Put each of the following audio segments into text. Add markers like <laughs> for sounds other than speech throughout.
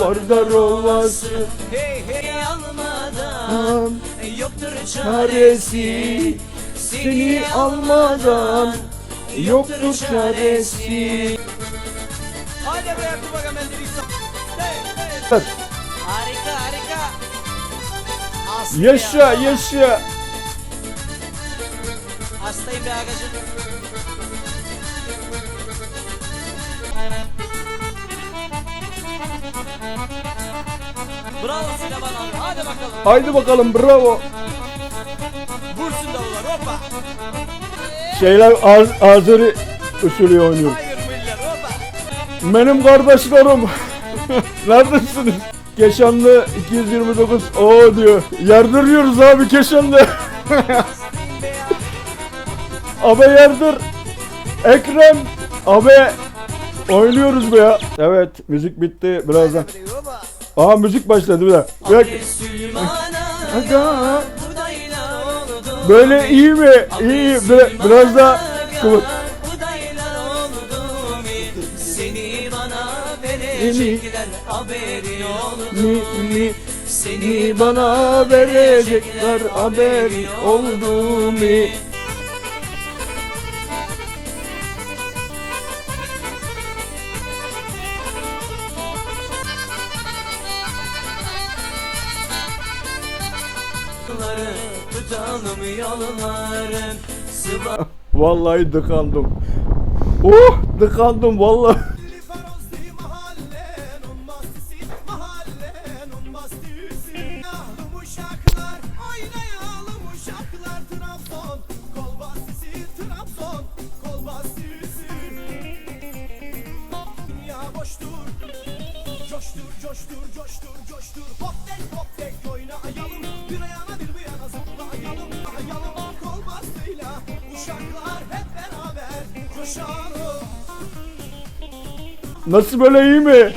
Vardar olmaz Hey hey almadan Yoktur çaresi. Seni almadan Yoktur çaresi. Hadi be Yakup Aga hey. Harika harika. Aslı Yaşa ya. yaşa. Hastayım be agacım Bravo Süleyman abi hadi bakalım Haydi bakalım bravo Vursun davullar hoppa Şeyler Az Azeri usulü oynuyor Hayır miller hoppa Benim kardeşlerim <laughs> Neredesiniz? Keşanlı 229 o diyor. Yardırıyoruz abi Keşanlı. <laughs> Abi yardır. Ekrem. Abi oynuyoruz be ya. Evet müzik bitti birazdan. Aha müzik başladı bir dakika. Böyle iyi mi? İyi. Bir- biraz daha kıvır. Mi? Verecekler haberi oldu ni, Seni ni bana verecekler haberi oldu mu? Tutalım yolların Sıva Vallahi dıkandım. Oh dıkandım vallahi. Coştur coştur coştur coştur Hop tek hop tek oynayalım Bir ayağına Nasıl böyle iyi mi?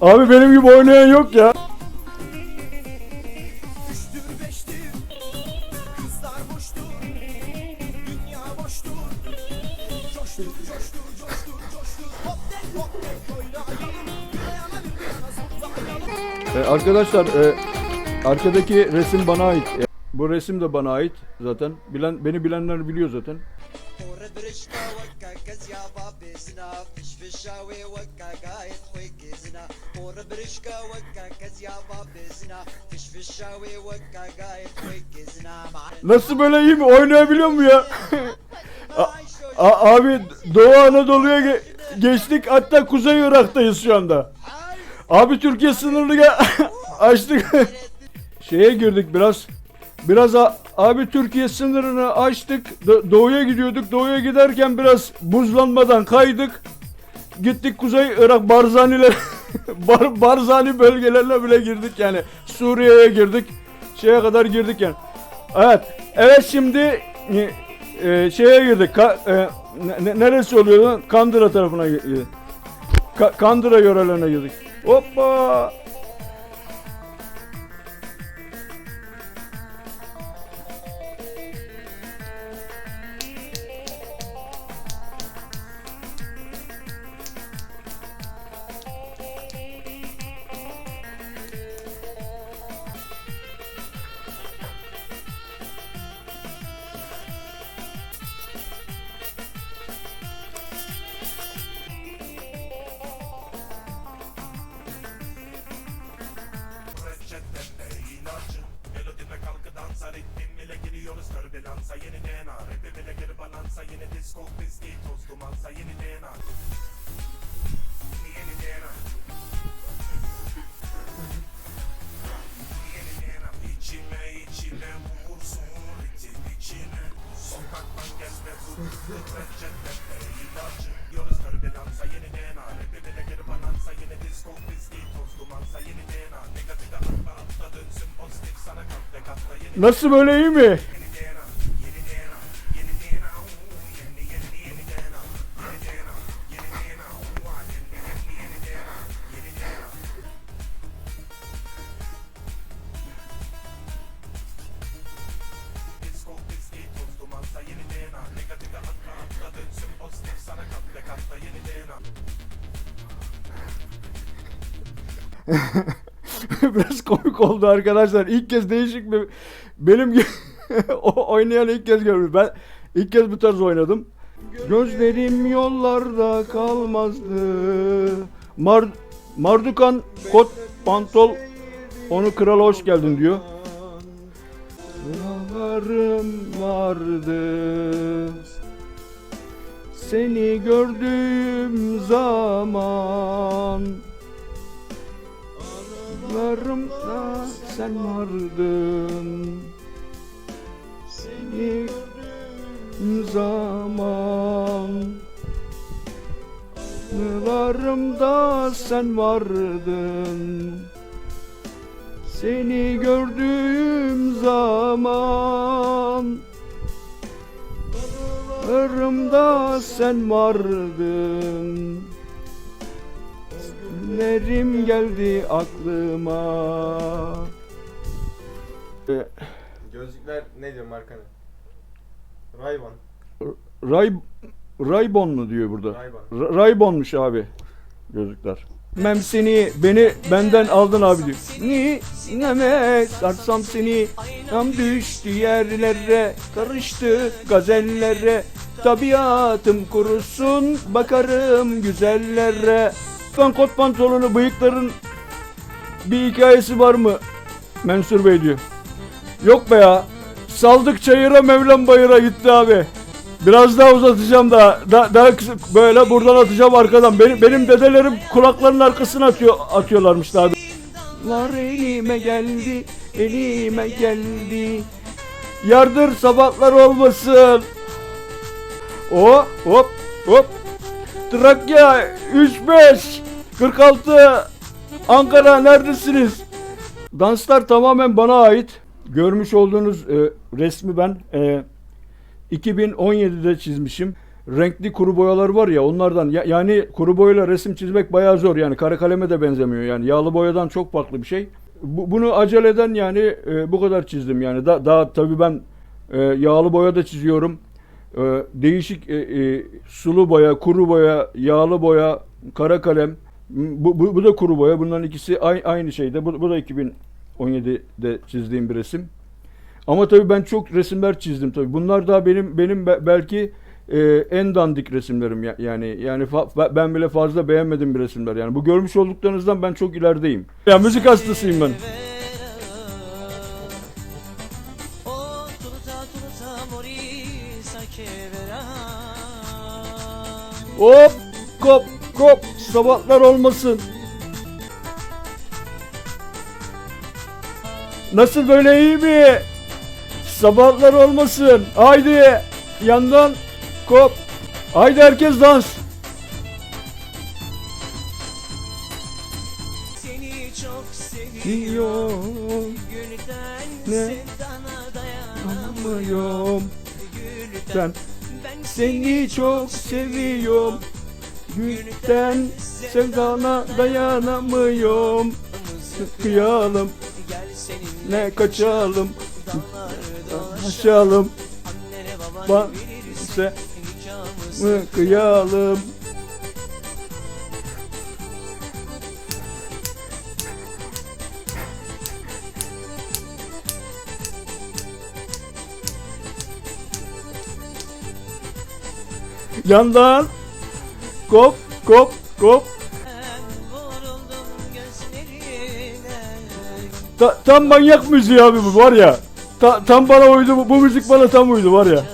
Abi benim gibi oynayan yok ya. Üçtür beştir, kızlar boştur Dünya boştur Coştur, coştur, coştur, coştur Hop tek hop tek oynayalım Bir ayağına bir yana zıplayalım E, arkadaşlar e, Arkadaki resim bana ait. Bu resim de bana ait zaten. Bilen beni bilenler biliyor zaten. Nasıl böyle iyi mi? Oynayabiliyor mu ya? <laughs> A abi Doğu Anadolu'ya ge geçtik hatta Kuzey Irak'tayız şu anda. Abi Türkiye sınırını <laughs> açtık. <laughs> Şeye girdik biraz. Biraz abi Türkiye sınırını açtık. Do- doğuya gidiyorduk. Doğuya giderken biraz buzlanmadan kaydık. Gittik Kuzey Irak Barzaniler <laughs> Bar- Barzani bölgelerine bile girdik yani. Suriye'ye girdik. Şeye kadar girdik yani. Evet. Evet şimdi e, e, şeye girdik. Ka- e, ne- neresi oluyor lan? Kandıra tarafına girdik. Ka- Kandıra yörelerine girdik. Hoppa! Nasıl böyle iyi mi? <laughs> Biraz komik oldu arkadaşlar. İlk kez değişik bir benim <laughs> o oynayan ilk kez gördüm. Ben ilk kez bu tarz oynadım. Gözlerim yollarda kalmazdı. Mar Mardukan kot pantol onu krala hoş geldin diyor. Rüyalarım vardı. Seni gördüğüm zaman Anılarımda sen vardın. Seni gördüğüm zaman Anılarımda sen vardın. Seni gördüğüm zaman Anılarımda sen vardın Günlerim geldi aklıma Ee, Gözlükler ne diyor markanı? Ray-Ban. Ray Raybon mu diyor burada? Ray-Ban. Ra- Raybon'muş abi gözlükler. Mem seni beni benden aldın abi diyor. Ni neme sarsam seni tam düştü yerlere karıştı gazellere tabiatım kurusun bakarım güzellere. Ben kot pantolonu bıyıkların bir hikayesi var mı? Mensur Bey diyor. Yok be ya. Saldık çayıra Mevlam bayıra gitti abi. Biraz daha uzatacağım da, da daha kısa, böyle buradan atacağım arkadan. Benim benim dedelerim kulaklarının arkasına atıyor atıyorlarmış daha. Lar elime geldi, elime geldi. Yardır sabahlar olmasın. O hop hop. Trakya 35 46 Ankara neredesiniz? Danslar tamamen bana ait. Görmüş olduğunuz e, resmi ben e, 2017'de çizmişim. Renkli kuru boyalar var ya onlardan Ya- yani kuru boyayla resim çizmek bayağı zor yani kara kaleme de benzemiyor yani yağlı boyadan çok farklı bir şey. Bu, bunu aceleden yani e, bu kadar çizdim yani da, daha tabii ben e, yağlı boya da çiziyorum. E, değişik e, e, sulu boya, kuru boya, yağlı boya, kara kalem. Bu, bu, bu da kuru boya. Bunların ikisi aynı, aynı şeyde. Bu, bu da 2017'de çizdiğim bir resim. Ama tabii ben çok resimler çizdim tabii. Bunlar da benim benim be- belki e, en dandik resimlerim ya- yani yani fa- ben bile fazla beğenmedim bir resimler. Yani bu görmüş olduklarınızdan ben çok ilerideyim. Ya müzik hastasıyım ben. Hop kop kop sabahlar olmasın. Nasıl böyle iyi mi? Sabahlar olmasın. Haydi yandan kop. Haydi herkes dans. Seni çok seviyorum. Gülden Ne? dayanamıyorum. Gülden ben seni çok seviyorum. Gülten sevdana dayanamıyorum. Kıyalım ne kaçalım. Aşalım Ba- nikahımızı. mı kıyalım. Yandan kop kop kop. Ta- tam manyak müziği abi bu var ya. Ta- tam bana uydu bu, bu müzik bana tam uydu var ya.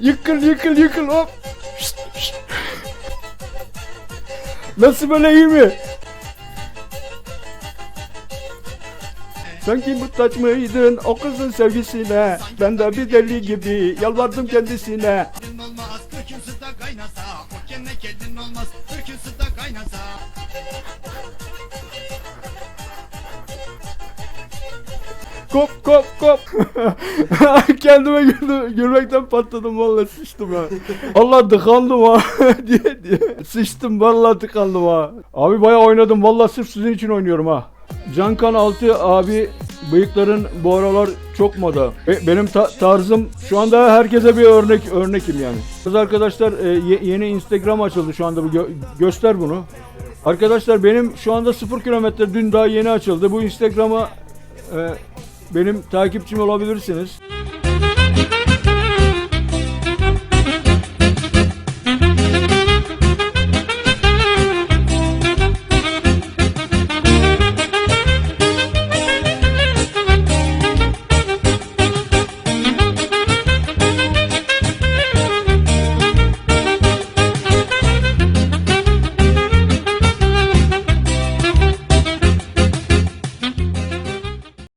Yıkıl yıkıl yıkıl hop. Şşt, şşt. Nasıl böyle iyi mi? Sanki muhtaç mıydın o kızın sevgisine Ben de bir deli gibi yalvardım kendisine Kop kop kop. <laughs> Kendime güldüm, gülmekten patladım vallahi sıçtım ha. Allah tıkandım ha <laughs> diye diye. Sıçtım vallahi tıkandım ha. Abi bayağı oynadım vallahi sırf sizin için oynuyorum ha. Cankan 6 abi bıyıkların bu aralar çok moda. Be- benim ta- tarzım şu anda herkese bir örnek örnekim yani. Kız arkadaşlar e, ye- yeni Instagram açıldı şu anda bu gö- göster bunu. Arkadaşlar benim şu anda 0 kilometre dün daha yeni açıldı. Bu Instagram'a e, benim takipçim olabilirsiniz.